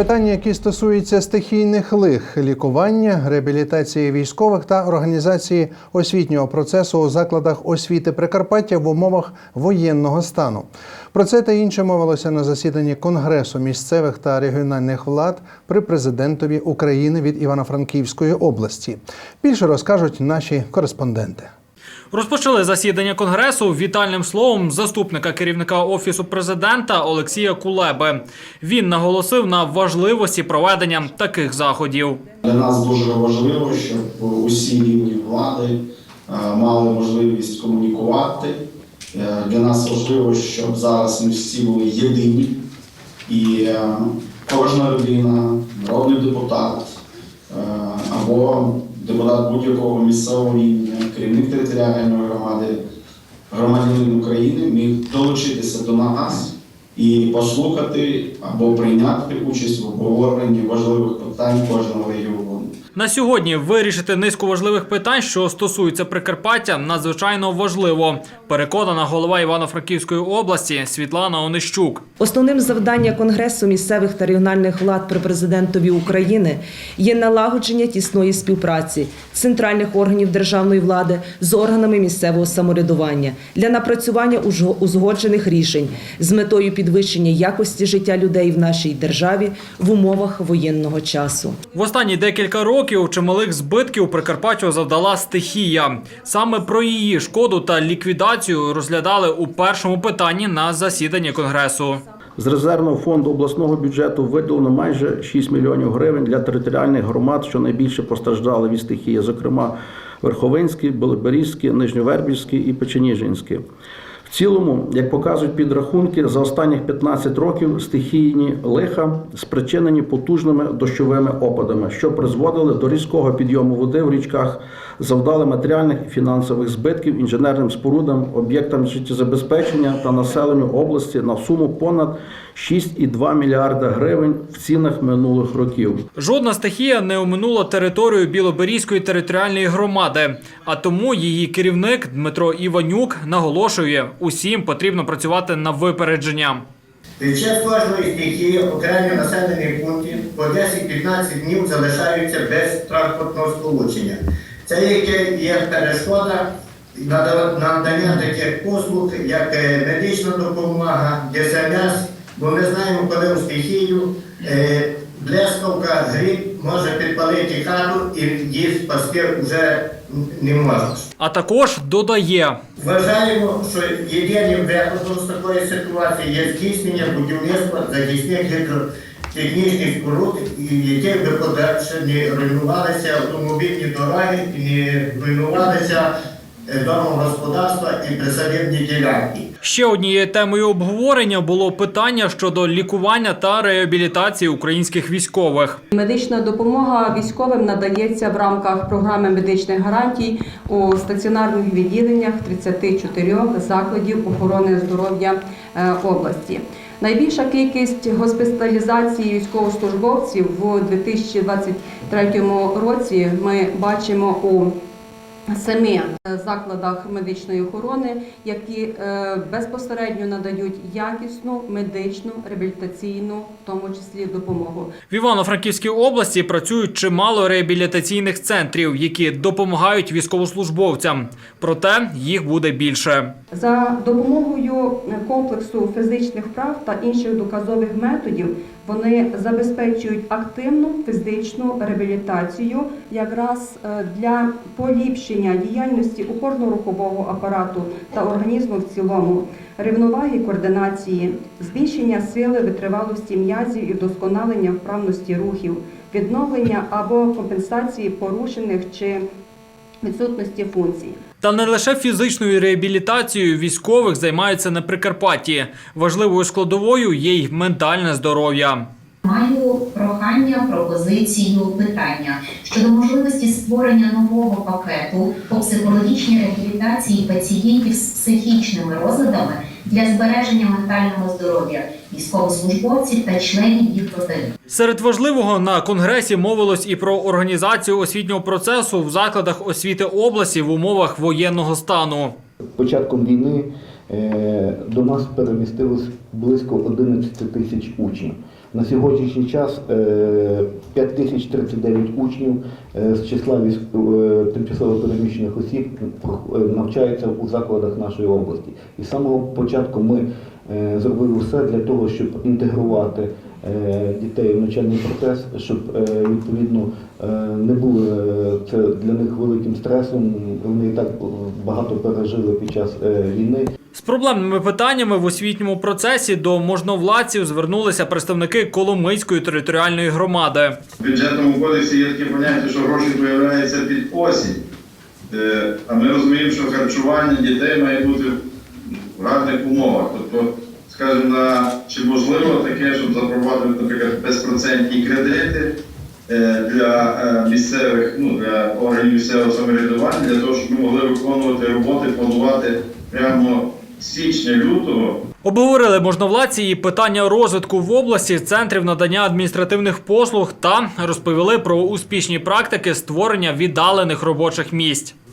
Питання, які стосуються стихійних лих, лікування, реабілітації військових та організації освітнього процесу у закладах освіти Прикарпаття в умовах воєнного стану. Про це та інше мовилося на засіданні Конгресу місцевих та регіональних влад при президентові України від Івано-Франківської області. Більше розкажуть наші кореспонденти. Розпочали засідання конгресу вітальним словом заступника керівника офісу президента Олексія Кулеби. Він наголосив на важливості проведення таких заходів. Для нас дуже важливо, щоб усі рівні влади е, мали можливість комунікувати. Е, Для нас важливо, щоб зараз ми всі були єдині, і е, кожна людина, народний депутат або депутат будь-якого місцевого рівня, керівник територіальної громади, громадянин України міг долучитися до нас і послухати або прийняти участь в обговоренні важливих питань кожного регіону. На сьогодні вирішити низку важливих питань, що стосуються Прикарпаття, надзвичайно важливо. Переконана голова Івано-Франківської області Світлана Онищук. Основним завданням Конгресу місцевих та регіональних влад при президентові України є налагодження тісної співпраці центральних органів державної влади з органами місцевого самоврядування для напрацювання узгоджених рішень з метою підвищення якості життя людей в нашій державі в умовах воєнного часу. В останні декілька років чималих збитків Прикарпаттю завдала стихія. Саме про її шкоду та ліквідацію розглядали у першому питанні на засіданні конгресу. З резервного фонду обласного бюджету виділено майже 6 мільйонів гривень для територіальних громад, що найбільше постраждали від стихії, зокрема Верховинський, Белиберізький, Нижньовербівський і Печеніжинський. Цілому, як показують підрахунки, за останніх 15 років стихійні лиха спричинені потужними дощовими опадами, що призводили до різкого підйому води в річках, завдали матеріальних і фінансових збитків інженерним спорудам, об'єктам життєзабезпечення та населенню області на суму понад 6,2 мільярда гривень в цінах минулих років. Жодна стихія не оминула територію Білоберізької територіальної громади, а тому її керівник Дмитро Іванюк наголошує, усім потрібно працювати на випередження. Під час кожної стихії окремі населені пункти по 10-15 днів залишаються без транспортного сполучення. Це яке є перешкода надання таких послуг, як е, медична допомога, ДСНС, бо ми знаємо, коли в стихію е, гріб може підпалити хату і її спасти вже не можна. А також додає. Вважаємо, що єдиним виходом з такої ситуації є здійснення будівництва захисних гідротехнічних споруд, і яких би подальше не руйнувалися автомобільні дороги, і не руйнувалися е, домогосподарства і присадибні ділянки. Ще однією темою обговорення було питання щодо лікування та реабілітації українських військових. Медична допомога військовим надається в рамках програми медичних гарантій у стаціонарних відділеннях 34 закладів охорони здоров'я е, області. Найбільша кількість госпіталізації військовослужбовців у 2023 році ми бачимо у семи закладах медичної охорони, які е, безпосередньо надають якісну медичну реабілітаційну, в тому числі допомогу. В Івано-Франківській області працюють чимало реабілітаційних центрів, які допомагають військовослужбовцям. Проте їх буде більше. За допомогою комплексу фізичних прав та інших доказових методів вони забезпечують активну фізичну реабілітацію якраз е, для поліпшення діяльності опорно-рухового апарату та організму в цілому, рівноваги координації, збільшення сили витривалості м'язів і вдосконалення вправності рухів, відновлення або компенсації порушених чи відсутності функцій. Та не лише фізичною реабілітацією військових займаються на Прикарпатті. Важливою складовою є й ментальне здоров'я. Пропозицію, питання щодо можливості створення нового пакету по психологічній реабілітації пацієнтів з психічними розладами для збереження ментального здоров'я військовослужбовців та членів їх родин. Серед важливого на конгресі мовилось і про організацію освітнього процесу в закладах освіти області в умовах воєнного стану. початком війни до нас перемістилось близько 11 тисяч учнів. На сьогоднішній час е, 5039 учнів е, з числа е, тимчасово переміщених осіб е, навчаються у закладах нашої області. І з самого початку ми е, зробили все для того, щоб інтегрувати е, дітей в навчальний процес, щоб е, відповідно е, не було е, це для них великим стресом. Вони і так багато пережили під час е, війни. З проблемними питаннями в освітньому процесі до можновладців звернулися представники Коломийської територіальної громади. В бюджетному кодексі є таке поняття, що гроші з'являються під осінь. Е, А ми розуміємо, що харчування дітей має бути в гарних умовах. Тобто, скажімо, на, чи можливо таке, щоб запровадити, наприклад, безпроцентні кредити е, для е, місцевих, ну, для органів місцевого самоврядування, для того, щоб ми могли виконувати роботи, планувати прямо січня-лютого Обговорили можновладці і питання розвитку в області центрів надання адміністративних послуг та розповіли про успішні практики створення віддалених робочих місць.